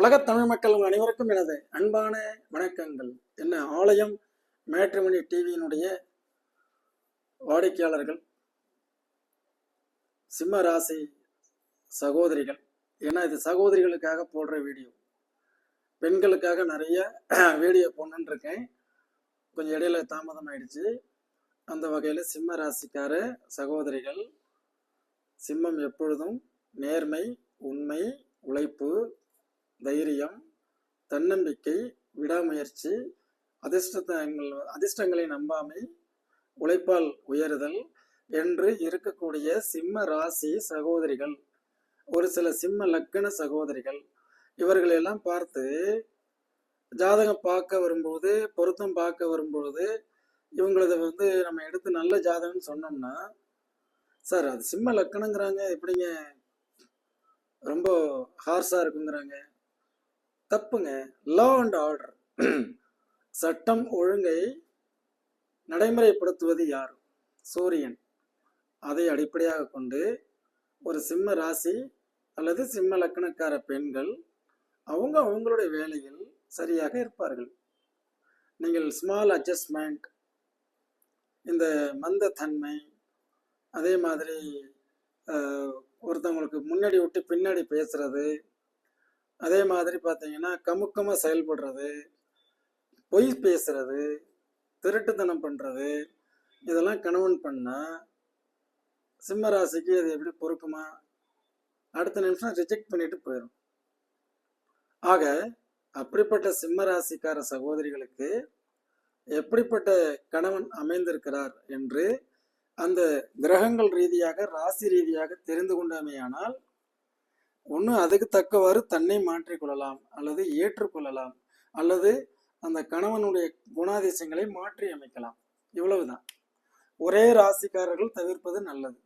உலகத் தமிழ் மக்கள் அனைவருக்கும் எனது அன்பான வணக்கங்கள். என்ன ஆலயம் மேட்ரிமணி டிவியினுடைய வாடிக்கையாளர்கள் சிம்ம ராசி சகோதரிகள். ஏன்னா இது சகோதரிகளுக்காக போடுற வீடியோ. பெண்களுக்காக நிறைய வீடியோ போடணுன்னு இருக்கேன் கொஞ்சம் இடையில தாமதம் ஆயிடுச்சு. அந்த வகையில் சிம்ம ராசிக்கார சகோதரிகள் சிம்மம் எப்பொழுதும் நேர்மை உண்மை உழைப்பு தைரியம் தன்னம்பிக்கை விடாமுயற்சி அதிர்ஷ்டங்கள் அதிர்ஷ்டங்களை நம்பாமை உழைப்பால் உயருதல் என்று இருக்கக்கூடிய சிம்ம ராசி சகோதரிகள். ஒரு சில சிம்ம லக்கண சகோதரிகள். இவர்களெல்லாம் பார்த்து ஜாதகம் பார்க்க வரும்போது பொருத்தம் பார்க்க வரும்பொழுது இவங்களது வந்து நம்ம எடுத்து நல்ல ஜாதகம்னு சொன்னோம்னா சார் அது சிம்ம லக்கணங்கிறாங்க எப்படிங்க? ரொம்ப ஹார்ஸாக இருக்குங்கிறாங்க. தப்புங்க. லா அண்ட் ஆர்டர் சட்டம் ஒழுங்கை நடைமுறைப்படுத்துவது யார்? சூரியன். அதை அடிப்படையாக கொண்டு ஒரு சிம்ம ராசி அல்லது சிம்ம லக்கணக்கார பெண்கள் அவங்க அவங்களுடைய வேலையில் சரியாக இருப்பார்கள். நீங்கள் ஸ்மால் அட்ஜஸ்ட்மெண்ட் இந்த மந்த தன்மை அதே மாதிரி ஒருத்தவங்களுக்கு முன்னாடி விட்டு பின்னாடி பேசுறது அதே மாதிரி பார்த்தீங்கன்னா கமுக்கமாக செயல்படுறது பொய் பேசுறது திருட்டுத்தனம் பண்ணுறது இதெல்லாம் கணவன் பண்ணால் சிம்ம ராசிக்கு அது எப்படி பொறுக்குமா? அடுத்த நிமிஷம் ரிஜெக்ட் பண்ணிட்டு போயிடும் ஆக அப்படிப்பட்ட சிம்ம ராசிக்கார சகோதரிகளுக்கு எப்படிப்பட்ட கணவன் அமைந்திருக்கிறார் என்று அந்த கிரகங்கள் ரீதியாக ராசி ரீதியாக தெரிந்து கொண்டமையானால் ஒன்று அதுக்கு தக்கவாறு தன்னை மாற்றிக்கொள்ளலாம் அல்லது ஏற்றுக்கொள்ளலாம் அல்லது அந்த கணவனுடைய குணாதிசயங்களை மாற்றி அமைக்கலாம் இவ்வளவுதான். ஒரே ராசிக்காரர்கள் தவிர்ப்பது நல்லது.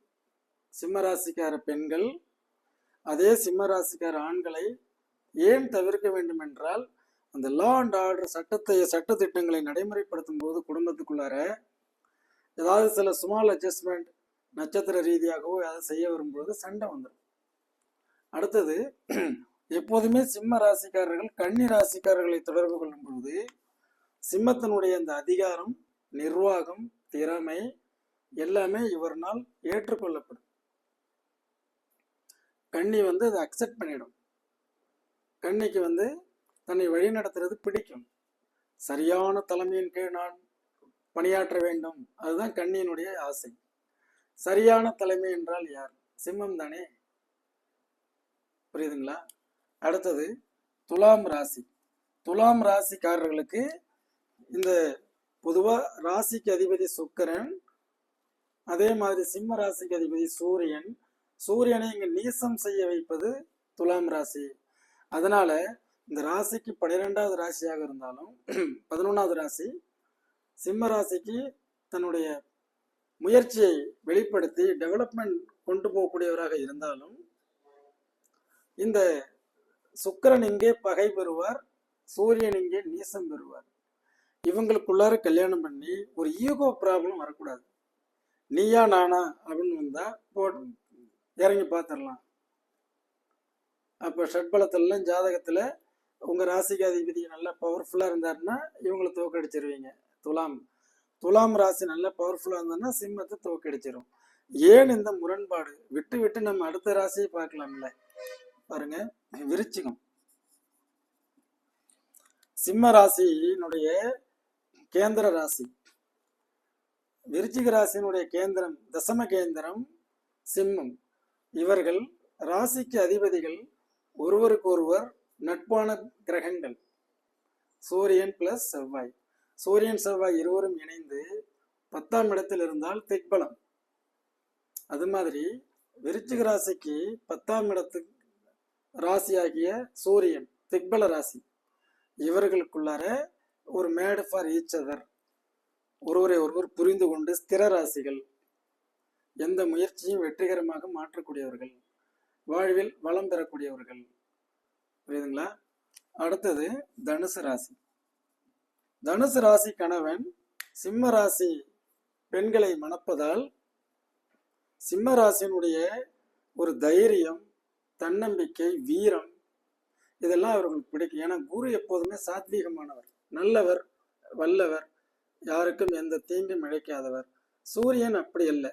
சிம்ம ராசிக்கார பெண்கள் அதே சிம்ம ராசிக்கார ஆண்களை ஏன் தவிர்க்க வேண்டும் என்றால் அந்த லா அண்ட் ஆர்டர் சட்டத்தை சட்டத்திட்டங்களை நடைமுறைப்படுத்தும் போது குடும்பத்துக்குள்ளார ஏதாவது சில ஸ்மால் அட்ஜஸ்ட்மெண்ட் நட்சத்திர ரீதியாகவோ ஏதாவது செய்ய வரும்போது சண்டை வந்துடும் அடுத்தது எப்போதுமே சிம்ம ராசிக்காரர்கள் கன்னி ராசிக்காரர்களை தொடர்பு கொள்ளும் பொழுது சிம்மத்தினுடைய அந்த அதிகாரம் நிர்வாகம் திறமை எல்லாமே இவர்னால் ஏற்றுக்கொள்ளப்படும். கன்னி வந்து அதை அக்செப்ட் பண்ணிடும். கன்னிக்கு வந்து தன்னை வழிநடத்துறது பிடிக்கும். சரியான தலைமையின் கீழ் நான் பணியாற்ற வேண்டும். அதுதான் கண்ணியினுடைய ஆசை. சரியான தலைமை என்றால் யார்? சிம்மம் தானே புரியுதுங்களா? அடுத்தது துலாம் ராசி. துலாம் ராசிக்காரர்களுக்கு இந்த பொதுவாக ராசிக்கு அதிபதி சுக்கரன் அதே மாதிரி சிம்ம ராசிக்கு அதிபதி சூரியன். சூரியனை இங்கே நீசம் செய்ய வைப்பது துலாம் ராசி. அதனால இந்த ராசிக்கு பனிரெண்டாவது ராசியாக இருந்தாலும் பதினொன்றாவது ராசி சிம்ம ராசிக்கு தன்னுடைய முயற்சியை வெளிப்படுத்தி டெவலப்மெண்ட் கொண்டு போகக்கூடியவராக இருந்தாலும் இந்த சுக்கரன் இங்கே பகை பெறுவார் சூரியன் இங்கே நீசம் பெறுவார். இவங்களுக்குள்ளார கல்யாணம் பண்ணி ஒரு ஈகோ ப்ராப்ளம் வரக்கூடாது. நீயா நானா அப்படின்னு வந்தா போட் இறங்கி பார்த்துடலாம் அப்போ ஷட்பலத்திலாம் ஜாதகத்தில் உங்கள் ராசிக்கு அதிபதி நல்லா பவர்ஃபுல்லாக இருந்தாருன்னா இவங்களை தோக்கடிச்சிருவீங்க. துலாம் துலாம் ராசி நல்லா பவர்ஃபுல்லாக இருந்ததுன்னா சிம்மத்தை தோக்கடிச்சிரும். ஏன் இந்த முரண்பாடு? விட்டு விட்டு நம்ம அடுத்த ராசியை பார்க்கலாம்ல. பாருங்க விருச்சிகம். சிம்ம ராசியினுடைய கேந்திர ராசி. விருச்சிக ராசியினுடைய கேந்திரம் தசம கேந்திரம் சிம்மம். இவர்கள் ராசிக்கு அதிபதிகள் ஒருவருக்கொருவர் நட்பான கிரகங்கள். சூரியன் பிளஸ் செவ்வாய். சூரியன் செவ்வாய் இருவரும் இணைந்து பத்தாம் இடத்தில் இருந்தால் திக்பலம். அது மாதிரி விருச்சிக ராசிக்கு பத்தாம் இடத்துக்கு ராசியாகிய சூரியன் திக்பல ராசி. இவர்களுக்குள்ளார ஒரு மேடு ஃபார் ஈச் அதர். ஒருவரை ஒருவர் புரிந்து கொண்டு ஸ்திர ராசிகள். எந்த முயற்சியும் வெற்றிகரமாக மாற்றக்கூடியவர்கள். வாழ்வில் வளம் பெறக்கூடியவர்கள். புரியுதுங்களா? அடுத்தது தனுசு ராசி. தனுசு ராசி கணவன் சிம்ம ராசி பெண்களை மணப்பதால் சிம்ம ராசியினுடைய ஒரு தைரியம் தன்னம்பிக்கை வீரம் இதெல்லாம் அவர்களுக்கு பிடிக்கும். ஏன்னா குரு எப்போதுமே சாத்வீகமானவர். நல்லவர் வல்லவர் யாருக்கும் எந்த தீங்கும் இழைக்காதவர். சூரியன் அப்படி அல்ல.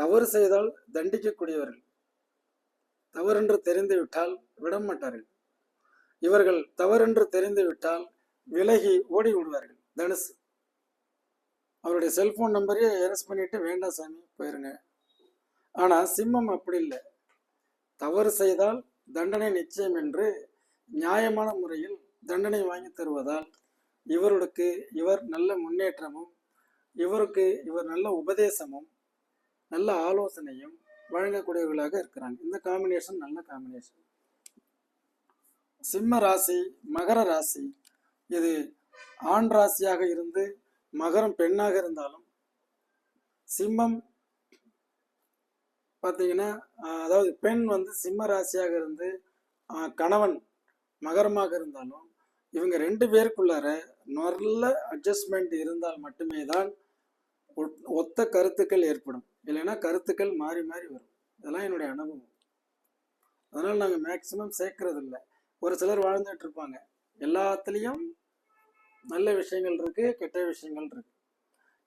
தவறு செய்தால் தண்டிக்கக்கூடியவர்கள். தவறென்று தெரிந்து விட்டால் விடமாட்டார்கள். இவர்கள் தவறென்று தெரிந்து விட்டால் விலகி ஓடி விடுவார்கள் தனுசு. அவருடைய செல்போன் நம்பரையே எரஸ் பண்ணிட்டு வேண்டாம் சாமி போயிருங்க. ஆனா சிம்மம் அப்படி இல்லை. தவறு செய்தால் தண்டனை நிச்சயம் என்று நியாயமான முறையில் தண்டனை வாங்கி தருவதால் இவருக்கு இவர் நல்ல முன்னேற்றமும் இவருக்கு இவர் நல்ல உபதேசமும் நல்ல ஆலோசனையும் வழங்கக்கூடியவர்களாக இருக்கிறாங்க. இந்த காம்பினேஷன் நல்ல காம்பினேஷன் சிம்ம ராசி மகர ராசி இது ஆண் ராசியாக இருந்து மகரம் பெண்ணாக இருந்தாலும் சிம்மம் பார்த்தீங்கன்னா அதாவது பெண் வந்து சிம்ம ராசியாக இருந்து கணவன் மகரமாக இருந்தாலும் இவங்க ரெண்டு பேருக்குள்ளார நல்ல அட்ஜஸ்ட்மெண்ட் இருந்தால் மட்டுமே தான் ஒத்- ஒத்த கருத்துக்கள் ஏற்படும். இல்லைன்னா கருத்துக்கள் மாறி மாறி வரும். இதெல்லாம் என்னுடைய அனுபவம். அதனால் நாங்கள் மேக்சிமம் சேர்க்கறது இல்லை ஒரு சிலர் வாழ்ந்துட்டு இருப்பாங்க. எல்லாத்துலேயும் நல்ல விஷயங்கள் இருக்குது கெட்ட விஷயங்கள் இருக்குது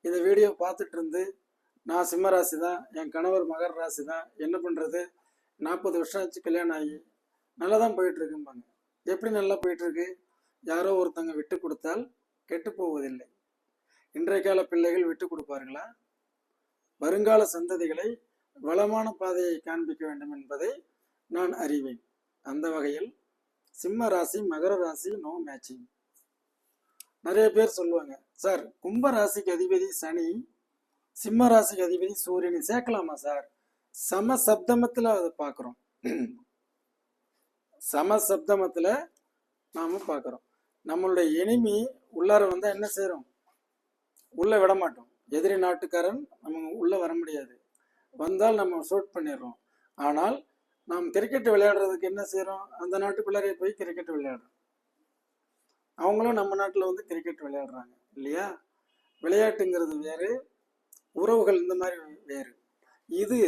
இந்த வீடியோ பார்த்துட்டு இருந்து நான் சிம்ம ராசி தான் என் கணவர் மகர ராசி தான் என்ன பண்ணுறது நாற்பது வருஷம் ஆச்சு கல்யாணம் ஆகி. நல்லா தான் போயிட்டுருக்கும்பாங்க. எப்படி நல்லா போயிட்டுருக்கு? யாரோ ஒருத்தங்க விட்டு கொடுத்தால் கெட்டு போவதில்லை. இன்றைய கால பிள்ளைகள் விட்டு கொடுப்பார்களா? வருங்கால சந்ததிகளை வளமான பாதையை காண்பிக்க வேண்டும் என்பதை நான் அறிவேன். அந்த வகையில் சிம்ம ராசி மகர ராசி நோ மேட்சிங் நிறைய பேர் சொல்லுவாங்க சார் கும்ப ராசிக்கு அதிபதி சனி சிம்ம ராசிக்கு அதிபதி சூரியன் சேர்க்கலாமா சார்? சம சப்தமத்தில் அதை பார்க்குறோம். சம சப்தமத்தில் நாம் பார்க்குறோம். நம்மளுடைய எனிமி உள்ளார வந்தால் என்ன செய்கிறோம் உள்ளே விட மாட்டோம். எதிரி நாட்டுக்காரன் நம்ம உள்ளே வர முடியாது. வந்தால் நம்ம ஷூட் பண்ணிடுறோம். ஆனால் நாம் கிரிக்கெட் விளையாடுறதுக்கு என்ன செய்கிறோம் அந்த நாட்டுக்குள்ளாரே போய் கிரிக்கெட் விளையாடுறோம். அவங்களும் நம்ம நாட்டில் வந்து கிரிக்கெட் விளையாடுறாங்க. இல்லையா? விளையாட்டுங்கிறது வேறு உறவுகள் இந்த மாதிரி வேறு. இது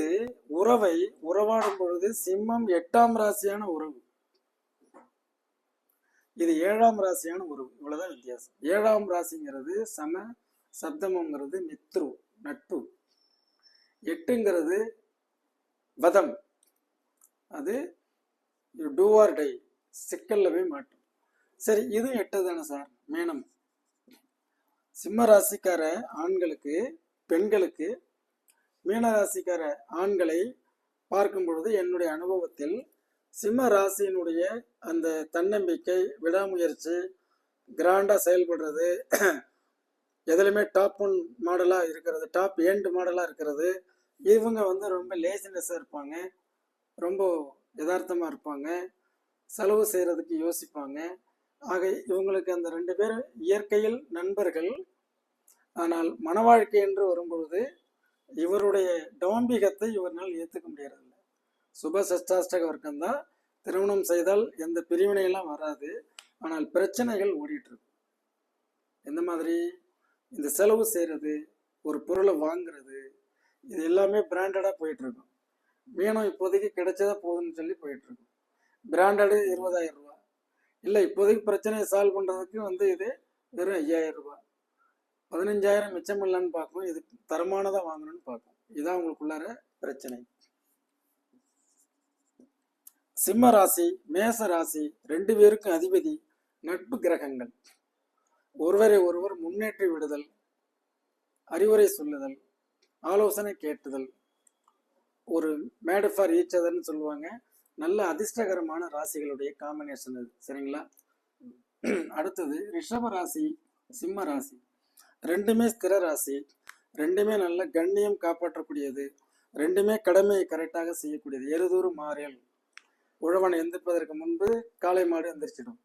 உறவை உறவாடும் பொழுது சிம்மம் எட்டாம் ராசியான உறவு. இது ஏழாம் ராசியான உறவு. இவ்வளவுதான் வித்தியாசம். ஏழாம் ராசிங்கிறது சம சப்தமங்கிறது மித்ரு நட்பு. எட்டுங்கிறது வதம். அது டூ ஆர் டை சிக்கல்ல போய் மாட்டும். சரி இதுவும் எட்டு தானே சார்? மேனம். சிம்ம ராசிக்கார ஆண்களுக்கு பெண்களுக்கு மீனராசிக்கார ஆண்களை பார்க்கும் பொழுது என்னுடைய அனுபவத்தில் சிம்ம ராசியினுடைய அந்த தன்னம்பிக்கை விடாமுயற்சி கிராண்டாக செயல்படுறது எதுலையுமே டாப் ஒன் மாடலாக இருக்கிறது டாப் ஏண்டு மாடலாக இருக்கிறது இவங்க வந்து ரொம்ப லேசினஸ்ஸாக இருப்பாங்க ரொம்ப யதார்த்தமாக இருப்பாங்க செலவு செய்கிறதுக்கு யோசிப்பாங்க. ஆக இவங்களுக்கு அந்த ரெண்டு பேரும் இயற்கையில் நண்பர்கள் ஆனால் மன வாழ்க்கை என்று வரும்பொழுது இவருடைய டாம்பிகத்தை இவரால் ஏற்றுக்க முடியறதில்ல. சுப சஷ்டாஷ்டக வர்க்கம் தான் திருமணம் செய்தால் எந்த பிரிவினையெல்லாம் வராது ஆனால் பிரச்சனைகள் ஓடிட்டு இருக்கும் எந்த மாதிரி? இந்த செலவு செய்கிறது ஒரு பொருளை வாங்குறது இது எல்லாமே பிராண்டடாக போயிட்டுருக்கும் மீனம் இப்போதைக்கு கிடைச்சதா போதும்னு சொல்லி போயிட்டுருக்கும் பிராண்டடு இருபதாயிரம் ரூபா இல்லை இப்போதைக்கு பிரச்சனையை சால்வ் பண்ணுறதுக்கு வந்து இது வெறும் ஐயாயிரம் ரூபாய். பதினஞ்சாயிரம் மிச்சம் இல்லைன்னு பார்க்கும் இது தரமானதாக வாங்கணும்னு பார்க்கும் இதான் உங்களுக்குள்ளார பிரச்சனை. சிம்ம ராசி மேச ராசி ரெண்டு பேருக்கும் அதிபதி நட்பு கிரகங்கள். ஒருவரை ஒருவர் முன்னேற்றி விடுதல் அறிவுரை சொல்லுதல் ஆலோசனை கேட்டுதல். ஒரு மேடு ஃபார் ஈச் அதர்னு சொல்லுவாங்க. நல்ல அதிர்ஷ்டகரமான ராசிகளுடைய காம்பினேஷன் இது சரிங்களா? அடுத்தது ரிஷப ராசி சிம்ம ராசி. ரெண்டுமே ஸ்திர ராசி. ரெண்டுமே நல்ல கண்ணியம் காப்பாற்றக்கூடியது. ரெண்டுமே கடமையை கரெக்டாக செய்யக்கூடியது. எருதூறு மாறியல் உழவன் எந்திரிப்பதற்கு முன்பு காளை மாடு எந்திரிச்சிடும்.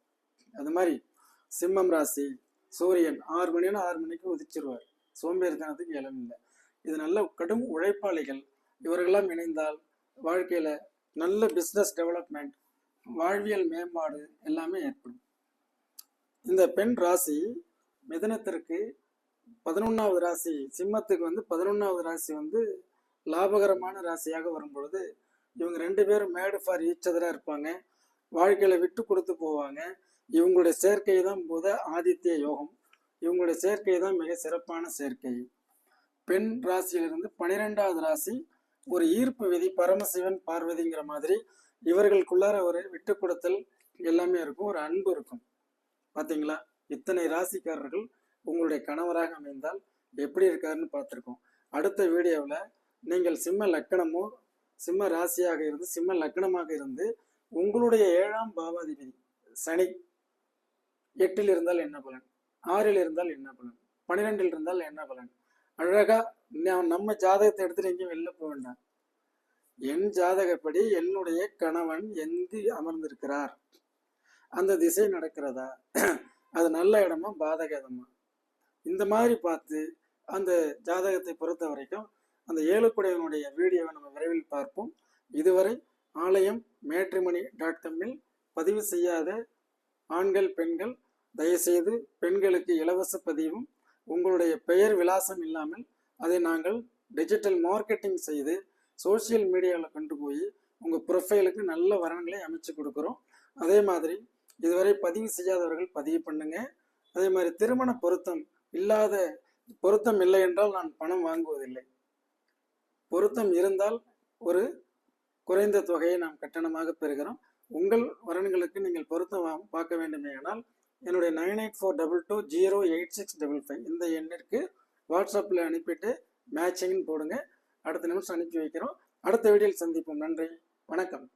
அது மாதிரி சிம்மம் ராசி. சூரியன் ஆறு மணினா ஆறு மணிக்கு உதிச்சிருவார். சோம்பேறித்தனத்துக்கு இடம் இல்லை. இது நல்ல கடும் உழைப்பாளிகள். இவர்களெல்லாம் இணைந்தால் வாழ்க்கையில நல்ல பிஸ்னஸ் டெவலப்மெண்ட் வாழ்வியல் மேம்பாடு எல்லாமே ஏற்படும். இந்த பெண் ராசி மிதனத்திற்கு பதினொன்றாவது ராசி. சிம்மத்துக்கு வந்து பதினொன்றாவது ராசி வந்து லாபகரமான ராசியாக வரும்பொழுது இவங்க ரெண்டு பேரும் மேடு ஃபார் ஈச்சதராக இருப்பாங்க. வாழ்க்கையில் விட்டு கொடுத்து போவாங்க. இவங்களுடைய சேர்க்கை தான் புத ஆதித்ய யோகம். இவங்களுடைய சேர்க்கை தான் மிக சிறப்பான சேர்க்கை. பெண் ராசியிலிருந்து பனிரெண்டாவது ராசி ஒரு ஈர்ப்பு விதி பரமசிவன் பார்வதிங்கிற மாதிரி இவர்களுக்குள்ளார ஒரு விட்டு கொடுத்தல் எல்லாமே இருக்கும் ஒரு அன்பு இருக்கும். பார்த்தீங்களா இத்தனை ராசிக்காரர்கள் உங்களுடைய கணவராக அமைந்தால் எப்படி இருக்காருன்னு பார்த்துருக்கோம். அடுத்த வீடியோவில் நீங்கள் சிம்ம லக்கணமோ சிம்ம ராசியாக இருந்து சிம்ம லக்கணமாக இருந்து உங்களுடைய ஏழாம் பாவாதிபதி சனி எட்டில் இருந்தால் என்ன பலன்? ஆறில் இருந்தால் என்ன பலன்? பன்னிரெண்டில் இருந்தால் என்ன பலன்? அழகா நான் நம்ம ஜாதகத்தை எடுத்துட்டு எங்கேயும் வெளில போக வேண்டாம். என் ஜாதகப்படி என்னுடைய கணவன் எங்கு அமர்ந்திருக்கிறார்? அந்த திசை நடக்கிறதா? அது நல்ல இடமா பாதக இடமா இந்த மாதிரி பார்த்து அந்த ஜாதகத்தை பொறுத்த வரைக்கும் அந்த ஏழுக்குடையவனுடைய வீடியோவை நம்ம விரைவில் பார்ப்போம். இதுவரை ஆலயம் மேட்ரிமணி டாட் காமில் பதிவு செய்யாத ஆண்கள் பெண்கள் தயவுசெய்து பெண்களுக்கு இலவச பதிவும் உங்களுடைய பெயர் விலாசம் இல்லாமல் அதை நாங்கள் டிஜிட்டல் மார்க்கெட்டிங் செய்து சோஷியல் மீடியாவில் கொண்டு போய் உங்கள் ப்ரொஃபைலுக்கு நல்ல வரன்களை அமைச்சு கொடுக்குறோம். அதே மாதிரி இதுவரை பதிவு செய்யாதவர்கள் பதிவு பண்ணுங்க. அதே மாதிரி திருமண பொருத்தம் இல்லாத பொருத்தம் இல்லை என்றால் நான் பணம் வாங்குவதில்லை. பொருத்தம் இருந்தால் ஒரு குறைந்த தொகையை நாம் கட்டணமாக பெறுகிறோம். உங்கள் வரன்களுக்கு நீங்கள் பொருத்தம் வா- பார்க்க வேண்டுமேயானால் என்னுடைய nine eight four double two zero eight six double five இந்த எண்ணிற்கு வாட்ஸ்அப்பில் அனுப்பிட்டு மேட்சிங்னு போடுங்க. அடுத்த நிமிஷம் அனுப்பி வைக்கிறோம். அடுத்த வீடியோவில் சந்திப்போம். நன்றி. வணக்கம்.